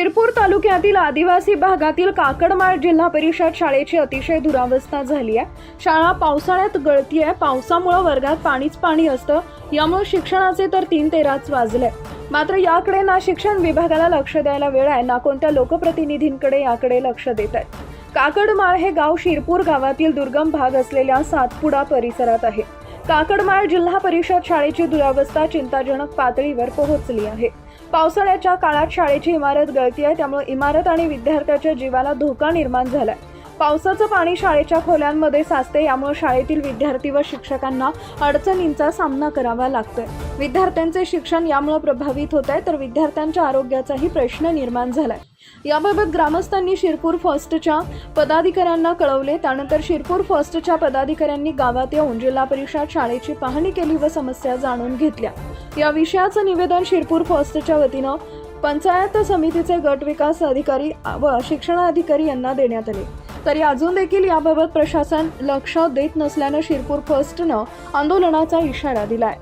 शिरपूर तालुक्यातील आदिवासी भागातील काकडमाळ जिल्हा परिषद शाळेची अतिशय दुरावस्था झाली आहे. शाळा पावसाळ्यात गळती आहे. पावसामुळं वर्गात पाणीच पाणी असतं. यामुळे शिक्षणाचे तर तीन तेराच वाजले. मात्र याकडे ना शिक्षण विभागाला लक्ष द्यायला वेळ आहे ना कोणत्या लोकप्रतिनिधींकडे याकडे लक्ष देत आहेत. काकडमाळ हे गाव शिरपूर गावातील दुर्गम भाग असलेल्या सातपुडा परिसरात आहे. काकडमाळ जिल्हा परिषद शाळेची दुरावस्था चिंताजनक पातळीवर पोहोचली आहे. पावसाळ्याच्या काळात शाळेची इमारत गळती आहे त्यामुळे इमारत आणि विद्यार्थ्याच्या जीवाला धोका निर्माण झालाय. पावसाचं पाणी शाळेच्या खोल्यांमध्ये साचते यामुळे शाळेतील विद्यार्थी व शिक्षकांना अडचणींचा सामना करावा लागतोय. विद्यार्थ्यांचे शिक्षण यामुळे प्रभावित होत आहे तर विद्यार्थ्यांच्या आरोग्याचाही प्रश्न निर्माण झालाय. याबाबत ग्रामस्थांनी शिरपूर फर्स्टच्या पदाधिकाऱ्यांना कळवले. त्यानंतर शिरपूर फर्स्टच्या पदाधिकाऱ्यांनी गावात येऊन जिल्हा परिषद शाळेची पाहणी केली व समस्या जाणून घेतल्या. या विषयाचं निवेदन शिरपूर फर्स्टच्या वतीनं पंचायत समितीचे गट विकास अधिकारी व शिक्षणाधिकारी यांना देण्यात आले. तरी अजून देखील याबाबत प्रशासन लक्ष देत नसल्यानं शिरपूर फर्स्टनं आंदोलनाचा इशारा दिलाय.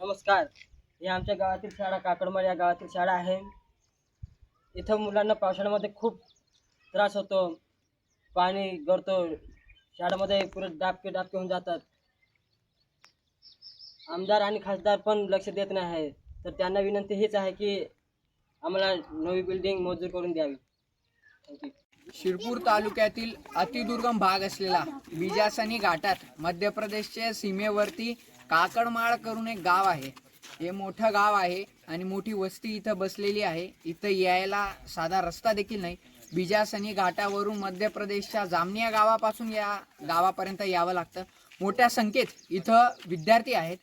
नमस्कार. ही आमच्या गावातील शाळा काकडमळ या गावातील शाळा आहे. इथं मुलांना पावसाळ्यामध्ये खूप त्रास होतो. पाणी गळतो. शाळेमध्ये पुरे डाबके डाबके होऊन जातात. आमदार आणि खासदार पण लक्ष देत नाही. आहे तर त्यांना विनंती हीच आहे की आम्हाला नवी बिल्डिंग मंजूर करून द्यावी. थँक्यू शिरपूर तालुक्यातील अतिदुर्गम भाग असलेला बिजासनी घाटात मध्य प्रदेशच्या सीमेवरती काकडमाळ करून एक गाव आहे. हे मोठं गाव आहे आणि मोठी वस्ती इथं बसलेली आहे. इथं यायला साधा रस्ता देखील नाही. बिजासनी घाटावरून मध्य प्रदेशच्या जामनिया गावापासून या गावापर्यंत यावं लागतं. मोठ्या संख्येत इथं विद्यार्थी आहेत.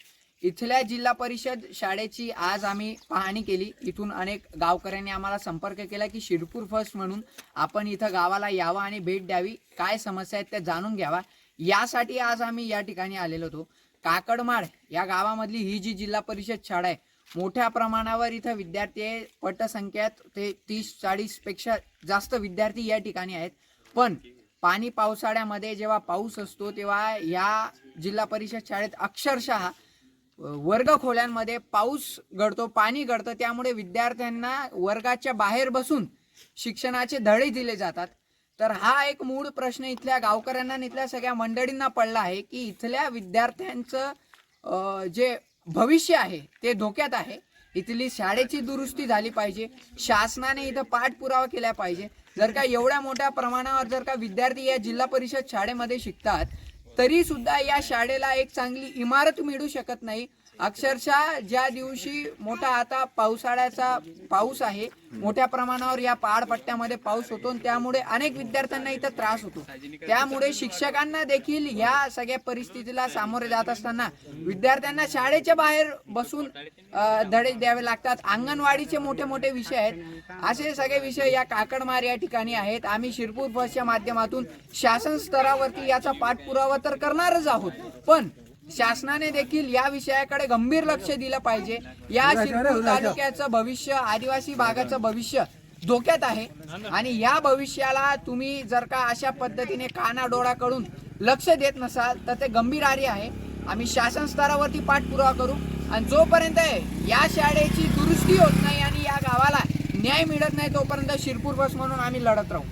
इथल्या जिल्हा परिषद शाळेची आज आम्ही पाहणी केली. इथून अनेक गावकऱ्यांनी आम्हाला संपर्क केला की शिरपूर फर्स्ट म्हणून आपण इथं गावाला यावं आणि भेट द्यावी. काय समस्या आहेत त्या जाणून घ्यावा. यासाठी आज आम्ही या ठिकाणी आलेलो होतो. काकडमाळ या गावामधली ही जी जिल्हा परिषद शाळा आहे मोठ्या प्रमाणावर इथं विद्यार्थी आहे. पटसंख्यात ते तीस चाळीसपेक्षा जास्त विद्यार्थी या ठिकाणी आहेत. पण पाणी पावसाळ्यामध्ये जेव्हा पाऊस असतो तेव्हा या जिल्हा परिषद शाळेत अक्षरशः वर्ग खोल्यांमध्ये पाऊस घडतो पाणी घडतं त्यामुळे विद्यार्थ्यांना वर्गाच्या बाहेर बसून शिक्षणाचे धडे दिले जातात. तर हा एक मूळ प्रश्न इथल्या गावकऱ्यांना इथल्या सगळ्या मंडळींना पडला आहे की इथल्या विद्यार्थ्यांचं जे भविष्य आहे ते धोक्यात आहे. इथली शाळेची दुरुस्ती झाली पाहिजे. शासनाने इथं पाठपुरावा केला पाहिजे. जर का एवढ्या मोठ्या प्रमाणावर जर का विद्यार्थी या जिल्हा परिषद शाळेमध्ये शिकतात तरी सुद्धा या शाळेला एक चांगली इमारत मिळू शकत नाही. अक्षरशः ज्या दिवशी मोठा आता पावसाळ्याचा पाऊस आहे मोठ्या प्रमाणावर या पहाडपट्ट्यामध्ये पाऊस होतो आणि त्यामुळे अनेक विद्यार्थ्यांना इथं त्रास होतो. त्यामुळे शिक्षकांना देखील या सगळ्या परिस्थितीला सामोरे जात असताना विद्यार्थ्यांना शाळेच्या बाहेर बसून धडे द्यावे लागतात. अंगणवाडीचे मोठे मोठे विषय आहेत. असे सगळे विषय या काकडमार या ठिकाणी आहेत. आम्ही शिरपूर बसच्या माध्यमातून शासन स्तरावरती याचा पाठपुरावा तर करणारच आहोत. पण शासनाने देखील या विषयाकडे गंभीर लक्ष दिलं पाहिजे. या शिरपूर तालुक्याचं भविष्य आदिवासी भागाचं भविष्य धोक्यात आहे. आणि या भविष्याला तुम्ही जर का अशा पद्धतीने कानाडोळा करून लक्ष देत नसाल तर ते गंभीर आहे. आम्ही शासन स्तरावरती पाठपुरावा करू. आणि जोपर्यंत या शाळेची दुरुस्ती होत नाही आणि या गावाला न्याय मिळत नाही तोपर्यंत शिरपूर बस म्हणून आम्ही लढत राहू.